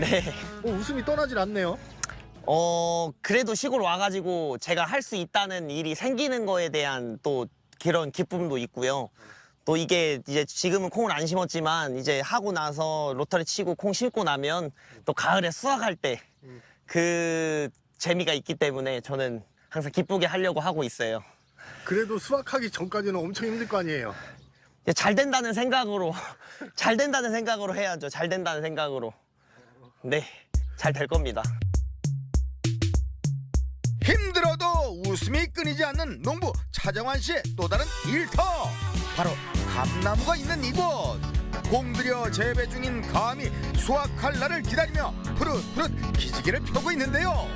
네. 뭐 웃음이 떠나질 않네요. 어, 그래도 시골 와가지고 제가 할 수 있다는 일이 생기는 거에 대한 또 그런 기쁨도 있고요. 또 이게 이제 지금은 콩을 안 심었지만 이제 하고 나서 로터리 치고 콩 심고 나면 또 가을에 수확할 때 그 재미가 있기 때문에 저는 항상 기쁘게 하려고 하고 있어요. 그래도 수확하기 전까지는 엄청 힘들 거 아니에요. 이제 잘 된다는 생각으로 잘 된다는 생각으로 해야죠. 잘 된다는 생각으로. 네, 잘 될 겁니다. 힘들어도 웃음이 끊이지 않는 농부 차정환 씨의 또 다른 일터. 바로 감나무가 있는 이곳. 공들여 재배 중인 감이 수확할 날을 기다리며 푸릇푸릇 기지개를 펴고 있는데요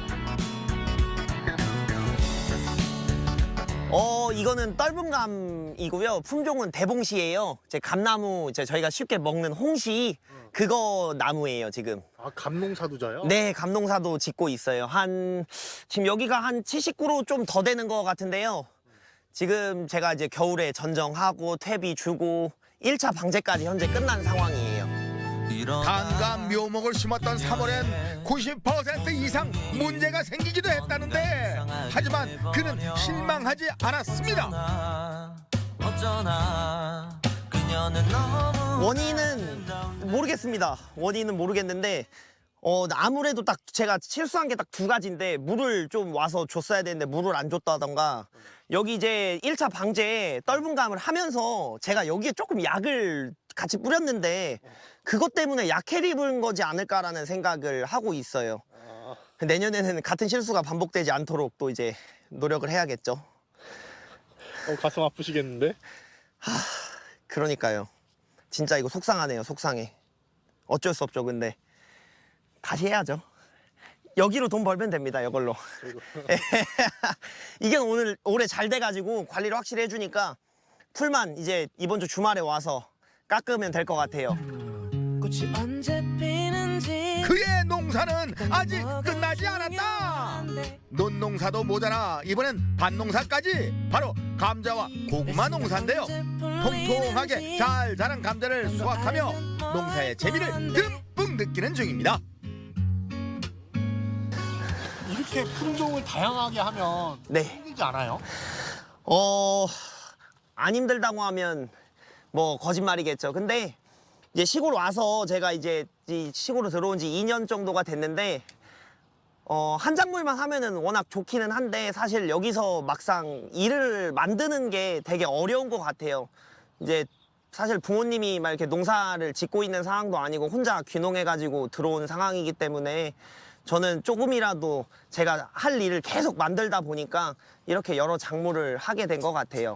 어, 이거는 떫은감이고요. 품종은 대봉시예요. 제 감나무, 이제 저희가 쉽게 먹는 홍시 그거 나무예요, 지금. 아 감농사두자요? 네, 감농사도 짓고 있어요. 한 지금 여기가 한 79로 좀 더 되는 것 같은데요. 지금 제가 이제 겨울에 전정하고 퇴비 주고 1차 방제까지 현재 끝난 상황이에요. 단감 묘목을 심었던 3월엔 90% 이상 문제가 생기기도 했다는데 하지만 그는 실망하지 않았습니다 원인은 모르겠습니다. 원인은 모르겠는데 어 아무래도 딱 제가 실수한 게 딱 두 가지인데 물을 좀 와서 줬어야 되는데 물을 안 줬다던가 여기 이제 1차 방제 떫은 감을 하면서 제가 여기에 조금 약을 같이 뿌렸는데 그것 때문에 약해 입은 거지 않을까라는 생각을 하고 있어요. 내년에는 같은 실수가 반복되지 않도록 또 이제 노력을 해야겠죠. 어, 가슴 아프시겠는데? 그러니까요. 진짜 이거 속상하네요. 속상해. 어쩔 수 없죠. 근데 다시 해야죠. 여기로 돈 벌면 됩니다. 이걸로. 이게 오늘 올해 잘 돼가지고 관리를 확실히 해주니까 풀만 이제 이번 주 주말에 와서 깎으면 될 것 같아요. 꽃이 언제 피는지 그의 농사는 아직 끝나지 않았다! 논농사도 모자라. 이번엔 밭농사까지! 바로 감자와 고구마 농사인데요. 통통하게 잘 자란 감자를 수확하며 농사의 재미를 듬뿍 느끼는 중입니다. 이렇게 품종을 다양하게 하면 네. 힘들지 않아요? 어, 안 힘들다고 하면 뭐 거짓말이겠죠. 근데 이제 시골 와서 제가 이제 이 시골로 들어온 지 2년 정도가 됐는데 어, 한 작물만 하면은 워낙 좋기는 한데 사실 여기서 막상 일을 만드는 게 되게 어려운 것 같아요. 이제 사실 부모님이 막 이렇게 농사를 짓고 있는 상황도 아니고 혼자 귀농해가지고 들어온 상황이기 때문에 저는 조금이라도 제가 할 일을 계속 만들다 보니까 이렇게 여러 작물을 하게 된 것 같아요.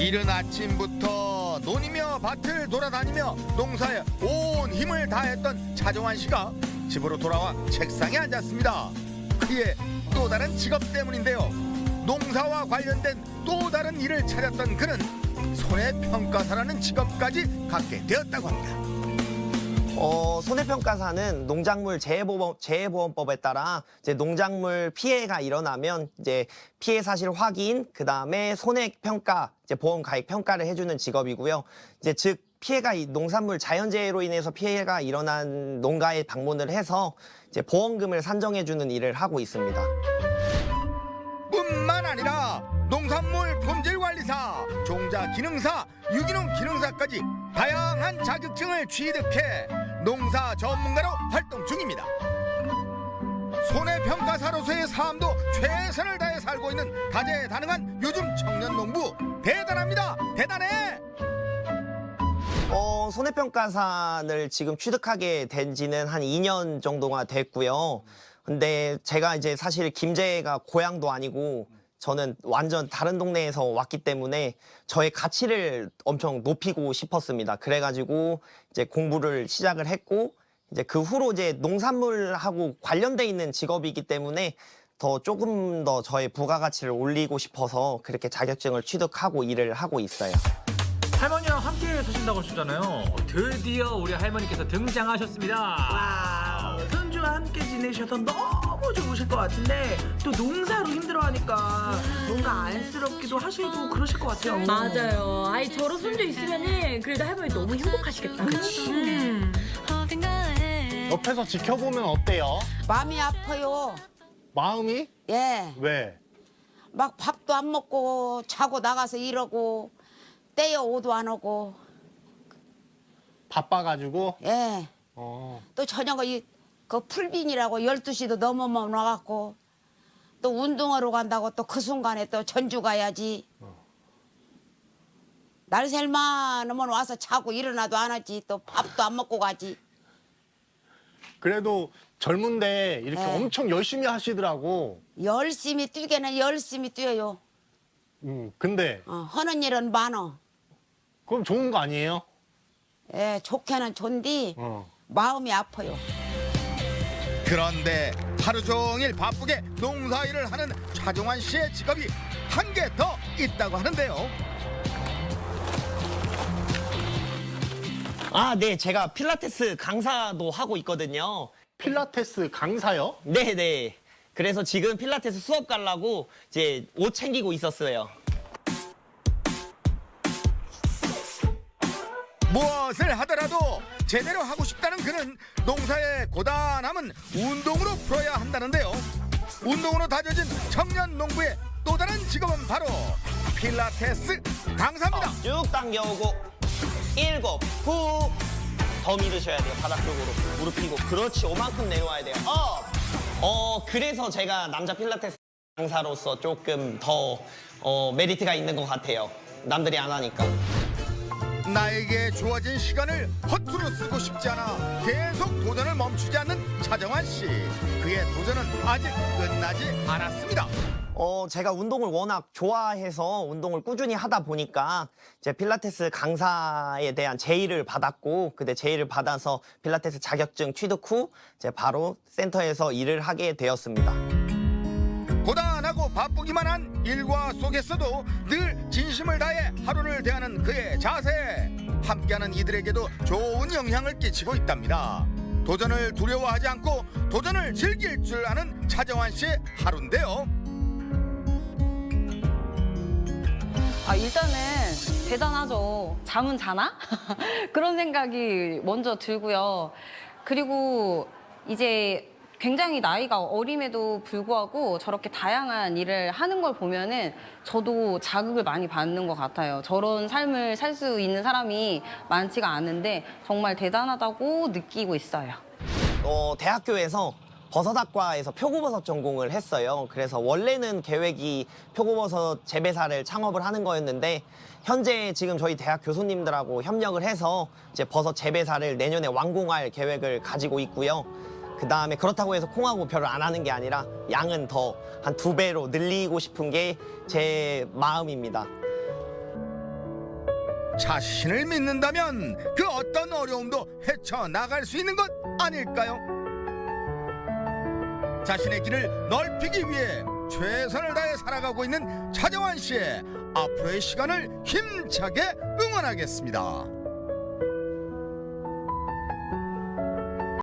이른 아침부터 밭을 돌아다니며 농사에 온 힘을 다했던 차정환 씨가 집으로 돌아와 책상에 앉았습니다. 그의 또 다른 직업 때문인데요. 농사와 관련된 또 다른 일을 찾았던 그는 손해평가사라는 직업까지 갖게 되었다고 합니다. 어, 손해평가사는 농작물 재해보험, 재해보험법에 따라 이제 농작물 피해가 일어나면 이제 피해 사실 확인, 그 다음에 손해평가, 이제 보험 가입 평가를 해주는 직업이고요. 이제 즉, 피해가 이 농산물 자연재해로 인해서 피해가 일어난 농가에 방문을 해서 이제 보험금을 산정해주는 일을 하고 있습니다. 뿐만 아니라 농산물 품질관리사, 종자 기능사, 유기농 기능사까지 다양한 자격증을 취득해 농사 전문가로 활동 중입니다. 손해평가사로서의 삶도 최선을 다해 살고 있는 다재다능한 요즘 청년 농부 대단합니다. 대단해. 어, 손해평가사를 지금 취득하게 된 지는 한 2년 정도가 됐고요. 근데 제가 이제 사실 김제가 고향도 아니고 저는 완전 다른 동네에서 왔기 때문에 저의 가치를 엄청 높이고 싶었습니다. 그래가지고 이제 공부를 시작을 했고 이제 그 후로 이제 농산물하고 관련돼 있는 직업이기 때문에 더 조금 더 저의 부가가치를 올리고 싶어서 그렇게 자격증을 취득하고 일을 하고 있어요. 할머니랑 함께 사신다고 하셨잖아요. 드디어 우리 할머니께서 등장하셨습니다. 와, 손주와 함께 지내셔서 너무 좋으실 것 같은데 또 농사로 힘들어하니까 뭔가 안쓰럽기도 하시고 그러실 것 같아요. 맞아요. 아이 저런 손주 있으면은 그래도 할머니 너무 행복하시겠다. 그치? 어딘가에 옆에서 지켜보면 어때요? 마음이 아파요. 마음이? 예. 왜? 막 밥도 안 먹고 자고 나가서 일하고 떼어 오도 안 오고 바빠가지고? 예. 어. 또 저녁에 이, 그 풀빈이라고 12시도 넘으면 나갔고 또 운동하러 간다고 또 그 순간에 또 전주 가야지. 날 셀만하면 와서 자고 일어나도 안 하지 또 밥도 안 먹고 가지. 그래도 젊은데 이렇게 네. 엄청 열심히 하시더라고. 열심히 뛰게는 열심히 뛰어요. 음, 근데 어, 하는 일은 많어. 그럼 좋은 거 아니에요? 예, 좋게는 좋은데 어. 마음이 아파요. 그런데 하루 종일 바쁘게 농사일을 하는 차종환 씨의 직업이 한 개 더 있다고 하는데요. 아, 네. 제가 필라테스 강사도 하고 있거든요. 필라테스 강사요? 네, 네. 그래서 지금 필라테스 수업 가려고 이제 옷 챙기고 있었어요. 무엇을 하더라도 제대로 하고 싶다는 그는 농사의 고단함은 운동으로 풀어야 한다는데요. 운동으로 다져진 청년 농부의 또 다른 직업은 바로 필라테스 강사입니다. 쭉 당겨오고 일곱 후. 더 밀으셔야 돼요. 바닥 쪽으로. 무릎 펴고. 그렇지. 오만큼 내려와야 돼요. 업. 어, 그래서 제가 남자 필라테스 강사로서 조금 더 어, 메리트가 있는 것 같아요. 남들이 안 하니까. 나에게 주어진 시간을 허투루 쓰고 싶지 않아 계속 도전을 멈추지 않는 차정환 씨. 그의 도전은 아직 끝나지 않았습니다. 어, 제가 운동을 워낙 좋아해서 운동을 꾸준히 하다 보니까 이제 필라테스 강사에 대한 제의를 받았고, 근데 제의를 받아서 필라테스 자격증 취득 후 이제 바로 센터에서 일을 하게 되었습니다. 고단하고 바쁘기만 한 일과 속에서도 늘 진심을 다해 하루를 대하는 그의 자세 함께하는 이들에게도 좋은 영향을 끼치고 있답니다. 도전을 두려워하지 않고 도전을 즐길 줄 아는 차정환 씨의 하루인데요. 아, 일단은 대단하죠. 잠은 자나? 그런 생각이 먼저 들고요. 그리고 이제 굉장히 나이가 어림에도 불구하고 저렇게 다양한 일을 하는 걸 보면은 저도 자극을 많이 받는 것 같아요. 저런 삶을 살 수 있는 사람이 많지가 않은데 정말 대단하다고 느끼고 있어요. 어, 대학교에서 버섯학과에서 표고버섯 전공을 했어요. 그래서 원래는 계획이 표고버섯 재배사를 창업을 하는 거였는데 현재 지금 저희 대학 교수님들하고 협력을 해서 이제 버섯 재배사를 내년에 완공할 계획을 가지고 있고요. 그 다음에 그렇다고 해서 콩하고 별을 안 하는 게 아니라 양은 더 한 두 배로 늘리고 싶은 게 제 마음입니다. 자신을 믿는다면 그 어떤 어려움도 헤쳐나갈 수 있는 것 아닐까요? 자신의 길을 넓히기 위해 최선을 다해 살아가고 있는 차정환 씨의 앞으로의 시간을 힘차게 응원하겠습니다.